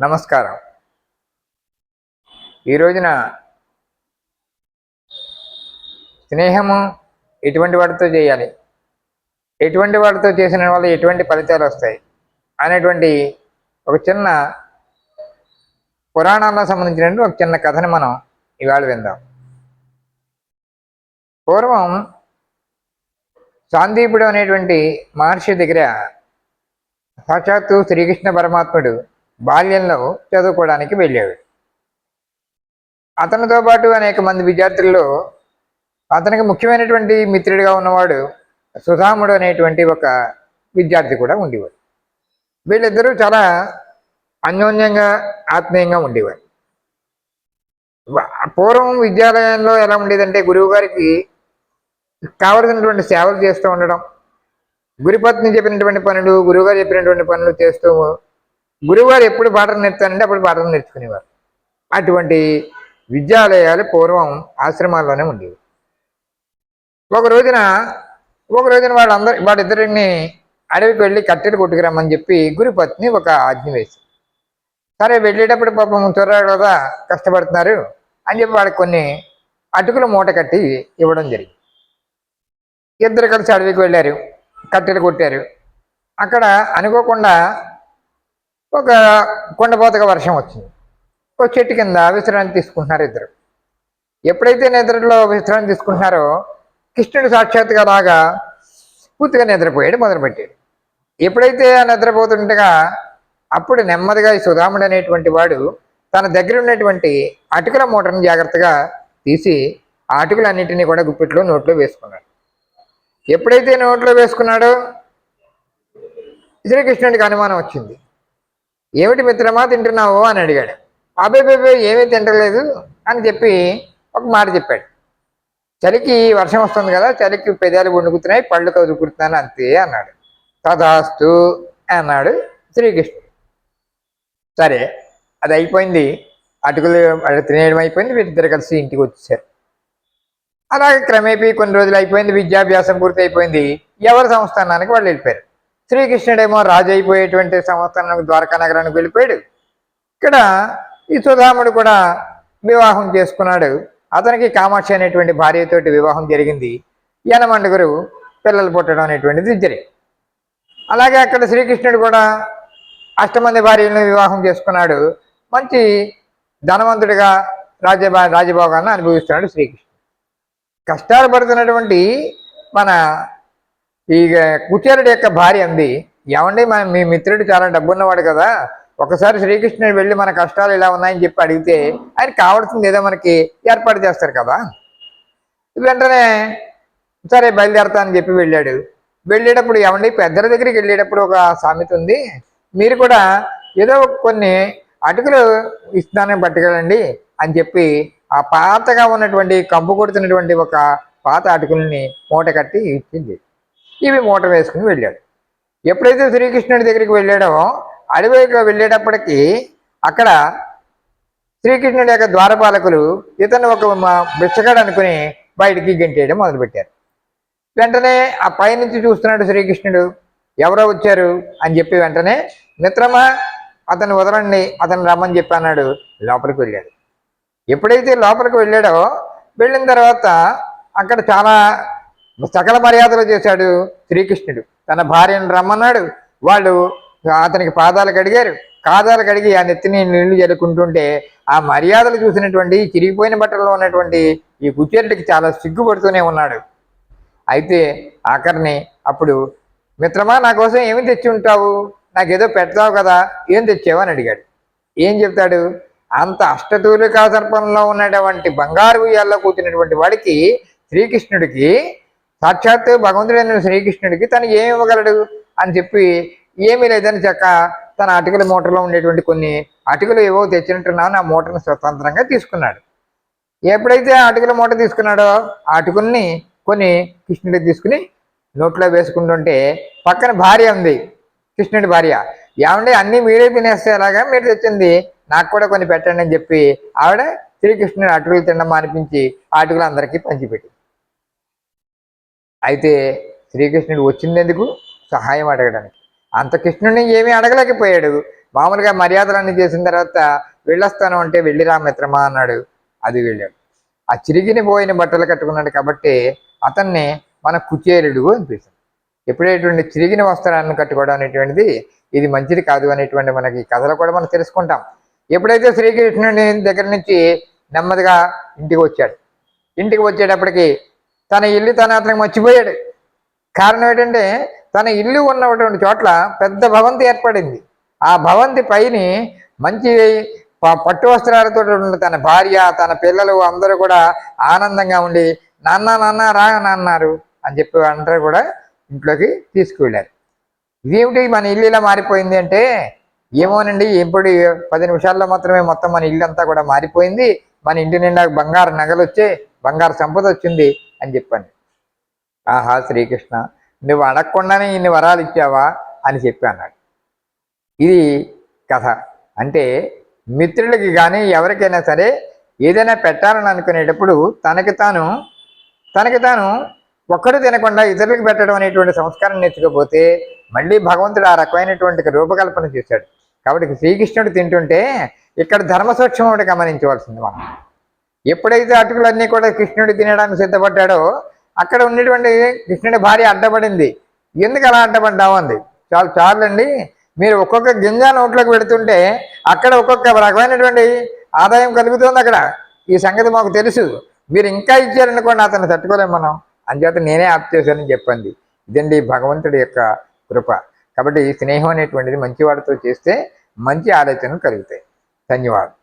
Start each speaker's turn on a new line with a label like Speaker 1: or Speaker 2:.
Speaker 1: నమస్కారం. ఈ రోజున స్నేహము ఎటువంటి వాటితో చేయాలి? ఎటువంటి వాటితో చేసిన వల్ల ఎటువంటి ఫలితాలు వస్తాయి? అనేటువంటి ఒక చిన్న పురాణాలకు సంబంధించినటువంటి ఒక చిన్న కథని మనం ఇవాళ విందాం. పూర్వం సాందీపుడు అనేటువంటి మహర్షి దగ్గర సాక్షాత్తు శ్రీకృష్ణ పరమాత్ముడు బాల్యంలో చదువుకోవడానికి వెళ్ళాడు అతనితో పాటు అనేక మంది విద్యార్థుల్లో అతనికి ముఖ్యమైనటువంటి మిత్రుడిగా ఉన్నవాడు సుధాముడు అనేటువంటి ఒక విద్యార్థి కూడా ఉండేవాడు. వీళ్ళిద్దరూ చాలా అన్యోన్యంగా ఆత్మీయంగా ఉండేవారు. పూర్వం విద్యాలయంలో ఎలా ఉండేదంటే గురువు గారికి కావలసినటువంటి సేవలు చేస్తూ ఉండడం గురుపత్ని చెప్పినటువంటి పనులు గురువుగారు చెప్పినటువంటి పనులు చేస్తూ గురువుగారు ఎప్పుడు పాఠం నేర్పుతారంటే అప్పుడు పాఠం నేర్చుకునేవారు. అటువంటి విద్యాలయాలు పూర్వం ఆశ్రమాల్లోనే ఉండేవి. ఒక రోజున ఒక రోజున వాళ్ళందరి వాళ్ళిద్దరిని అడవికి వెళ్ళి కట్టెలు కొట్టుకురమ్మని చెప్పి గురుపత్ని ఒక ఆజ్ఞ వేసి సరే వెళ్ళేటప్పుడు పాపం త్వరగా కదా కష్టపడుతున్నారు అని చెప్పి వాళ్ళకి కొన్ని అటుకుల మూట కట్టి ఇవ్వడం జరిగింది. ఇద్దరు కలిసి అడవికి వెళ్ళారు కట్టెలు కొట్టారు. అక్కడ అనుకోకుండా ఒక కొండపోతగా వర్షం వచ్చింది. ఒక చెట్టు కింద విశ్రాంతి తీసుకుంటున్నారు ఇద్దరు. ఎప్పుడైతే నిద్రలో విశ్రాంతి తీసుకుంటున్నారో కృష్ణుడు సాక్షాత్గా లాగా పూర్తిగా నిద్రపోయాడు మొదలుపెట్టాడు. ఎప్పుడైతే ఆ నిద్రపోతుండగా అప్పుడు నెమ్మదిగా ఈ సుధాముడు అనేటువంటి వాడు తన దగ్గర ఉన్నటువంటి అటుకుల మూటను జాగ్రత్తగా తీసి ఆ అటుకులన్నింటినీ కూడా గుప్పిట్లో నోట్లో వేసుకున్నాడు. ఎప్పుడైతే నోట్లో వేసుకున్నాడో శ్రీకృష్ణుడికి అనుమానం వచ్చింది. ఏమిటి మిత్రమా తింటున్నావు అని అడిగాడు. అబ్బాయి బాబాయ్ ఏమీ తింటలేదు అని చెప్పి ఒక మాట చెప్పాడు. చలికి వర్షం వస్తుంది కదా చలికి పెదాలు వణుకుతున్నాయి పళ్ళు కదులుకుంటున్నాను అంతే అన్నాడు. తదాస్తు అన్నాడు శ్రీకృష్ణుడు. సరే అది అయిపోయింది. అటుకులు అటు తినేయడం అయిపోయింది వీటిద్దరు కలిసి ఇంటికి వచ్చేసారు. అలాగే క్రమేపీ కొన్ని రోజులు అయిపోయింది విద్యాభ్యాసం పూర్తి అయిపోయింది ఎవరి సంస్థానానికి వాళ్ళు వెళ్ళిపోయారు. శ్రీకృష్ణుడేమో రాజు అయిపోయేటువంటి సంస్థానానికి ద్వారకా నగరానికి వెళ్ళిపోయాడు. ఇక్కడ ఈ సుధాముడు కూడా వివాహం చేసుకున్నాడు. అతనికి కామాక్షి అనేటువంటి భార్యతోటి వివాహం జరిగింది. యనమండుగురు పిల్లలు పుట్టడం అనేటువంటిది జరిగింది. అలాగే అక్కడ శ్రీకృష్ణుడు కూడా అష్టమంది భార్యలను వివాహం చేసుకున్నాడు. మంచి ధనవంతుడిగా రాజభా రాజభోగాన్ని అనుభవిస్తున్నాడు శ్రీకృష్ణుడు. కష్టాలు పడుతున్నటువంటి మన ఈ కుచేరుడి యొక్క భార్య అంది. ఏమండి మన మీ మిత్రుడు చాలా డబ్బున్నవాడు కదా. ఒకసారి శ్రీకృష్ణుడు వెళ్ళి మన కష్టాలు ఇలా ఉన్నాయని చెప్పి అడిగితే ఆయన కావాల్సింది ఏదో మనకి ఏర్పాటు చేస్తారు కదా. వెంటనే సరే బయలుదేరతా అని చెప్పి వెళ్ళాడు. వెళ్ళేటప్పుడు ఏమండి పెద్దల దగ్గరికి వెళ్ళేటప్పుడు ఒక సామెత ఉంది. మీరు కూడా ఏదో కొన్ని అటుకులు ఇస్తానని పట్టుకెళ్ళండి అని చెప్పి ఆ పాతగా ఉన్నటువంటి కంపు కొడుతున్నటువంటి ఒక పాత అటుకుల్ని మూట కట్టి ఇచ్చింది. ఇవి మూట వేసుకుని వెళ్ళాడు. ఎప్పుడైతే శ్రీకృష్ణుడి దగ్గరికి వెళ్ళాడో అడవిలో వెళ్ళేటప్పటికీ అక్కడ శ్రీకృష్ణుడి యొక్క ద్వారపాలకులు ఇతను ఒక బిచ్చగాడు అనుకుని బయటికి గెంటేయడం మొదలుపెట్టారు. వెంటనే ఆ పైనుంచి చూస్తున్నాడు శ్రీకృష్ణుడు ఎవరో వచ్చారు? అని చెప్పి వెంటనే మిత్రమా అతను వదలండి అతను రమ్మని చెప్పి అన్నాడు. లోపలికి వెళ్ళాడు. ఎప్పుడైతే లోపలికి వెళ్ళాడో వెళ్ళిన తర్వాత అక్కడ చాలా సకల మర్యాదలు చేశాడు శ్రీకృష్ణుడు. తన భార్యను రమ్మన్నాడు. వాళ్ళు అతనికి పాదాలు కడిగారు. కాదాలు కడిగి ఆ నెత్తిని నీళ్ళు జరుపుకుంటుంటే ఆ మర్యాదలు చూసినటువంటి చిరిగిపోయిన బట్టల్లో ఉన్నటువంటి ఈ కుచేరుడికి చాలా సిగ్గుపడుతూనే ఉన్నాడు. అయితే ఆఖరిని అప్పుడు మిత్రమా నా కోసం ఏమి తెచ్చి ఉంటావు నాకేదో పెడతావు కదా ఏం తెచ్చావు? అని అడిగాడు. ఏం చెప్తాడు? అంత అష్టతూలికా సర్పంలో ఉన్నటువంటి బంగారు ఉయ్యాల్లో కూర్చున్నటువంటి వాడికి శ్రీకృష్ణుడికి సాక్షాత్తు భగవంతుడైన శ్రీకృష్ణుడికి తను ఏమి ఇవ్వగలడు అని చెప్పి ఏమీ లేదని చెక్క తన అటుకుల మూటలో ఉండేటువంటి కొన్ని అటుకులు ఏవో తెచ్చినట్టున్నాను నా మూటను స్వతంత్రంగా తీసుకున్నాడు. ఎప్పుడైతే ఆ అటుకుల మూట తీసుకున్నాడో ఆ అటుకుల్ని కొన్ని కృష్ణుడికి తీసుకుని నోట్లో వేసుకుంటుంటే పక్కన భార్య ఉంది కృష్ణుడి భార్య. ఏమంటే అన్నీ మీరే తినేస్తే ఎలాగా? మీరు తెచ్చింది నాకు కూడా కొన్ని పెట్టండి అని చెప్పి ఆవిడ శ్రీకృష్ణుడు అటుకులు తినడం మానిపించి ఆ అటుకులు అందరికీ పంచిపెట్టి అయితే శ్రీకృష్ణుడు వచ్చిందెందుకు? సహాయం అడగడానికి. అంత కృష్ణుడిని ఏమీ అడగలేకపోయాడు. మామూలుగా మర్యాదలన్నీ చేసిన తర్వాత వెళ్ళొస్తాను అంటే వెళ్ళిరా మిత్రమా అన్నాడు. అది వెళ్ళాడు. ఆ చిరిగిన పోయిన బట్టలు కట్టుకున్నాడు కాబట్టి అతన్ని మన కుచేరుడు అనిపిస్తుంది. ఎప్పుడేటువంటి చిరిగిన వస్త్రాన్ని కట్టుకోవడం అనేటువంటిది ఇది మంచిది కాదు అనేటువంటి మనకి కథలు కథలో కూడా మనం తెలుసుకుంటాం. ఎప్పుడైతే శ్రీకృష్ణుని దగ్గర నుంచి నెమ్మదిగా ఇంటికి వచ్చాడు. ఇంటికి వచ్చేటప్పటికి తన ఇల్లు తన అతనికి మర్చిపోయాడు. కారణం ఏంటంటే తన ఇల్లు ఉన్నటువంటి చోట్ల పెద్ద భవంతి ఏర్పడింది. ఆ భవంతి పైని మంచి ప- పట్టు వస్త్రాలతో ఉన్న తన భార్య తన పిల్లలు అందరూ కూడా ఆనందంగా ఉండి నాన్న నాన్న రా నాన్నారు అని చెప్పి అందరూ కూడా ఇంట్లోకి తీసుకువెళ్ళారు. ఇదేమిటి మన ఇల్లు ఇలా మారిపోయింది అంటే ఏమోనండి ఎప్పుడు పది నిమిషాల్లో మాత్రమే మొత్తం మన ఇల్లు అంతా కూడా మారిపోయింది. మన ఇంటి నిండా బంగారు నగలు వచ్చే బంగారు సంపద వచ్చింది. అని చెప్పాను. ఆహా శ్రీకృష్ణ నువ్వు అడగకుండానే ఇన్ని వరాలు ఇచ్చావా అని చెప్పి అన్నాడు. ఇది కథ. అంటే మిత్రులకి కానీ ఎవరికైనా సరే ఏదైనా పెట్టాలని అనుకునేటప్పుడు తనకి తాను తనకి తాను ఒక్కడు తినకుండా ఇతరులకు పెట్టడం అనేటువంటి సంస్కారం నేర్చుకోకపోతే మళ్ళీ భగవంతుడు ఆ రకమైనటువంటి రూపకల్పన చేశాడు. కాబట్టి శ్రీకృష్ణుడు తింటుంటే ఇక్కడ ధర్మ సూక్ష్మం గమనించవలసింది మనం. ఎప్పుడైతే అటుకులన్నీ కూడా కృష్ణుడు తినడానికి సిద్ధపడ్డాడో అక్కడ ఉన్నటువంటి కృష్ణుడి భార్య అడ్డపడింది. ఎందుకు అలా అడ్డపడ్డావు అంది. చాలు చాలండి. మీరు ఒక్కొక్క గింజ నోట్లోకి పెడుతుంటే అక్కడ ఒక్కొక్క రకమైనటువంటి ఆదాయం కలుగుతుంది అక్కడ. ఈ సంగతి మాకు తెలుసు. మీరు ఇంకా ఇచ్చారనుకోండి అతను తట్టుకోలేము మనం. అంచేత నేనే ఆప్ చేశానని చెప్పింది. ఇదండి భగవంతుడి యొక్క కృప. కాబట్టి స్నేహం అనేటువంటిది మంచివాడితో చేస్తే మంచి ఆలోచనలు కలుగుతాయి. ధన్యవాదాలు.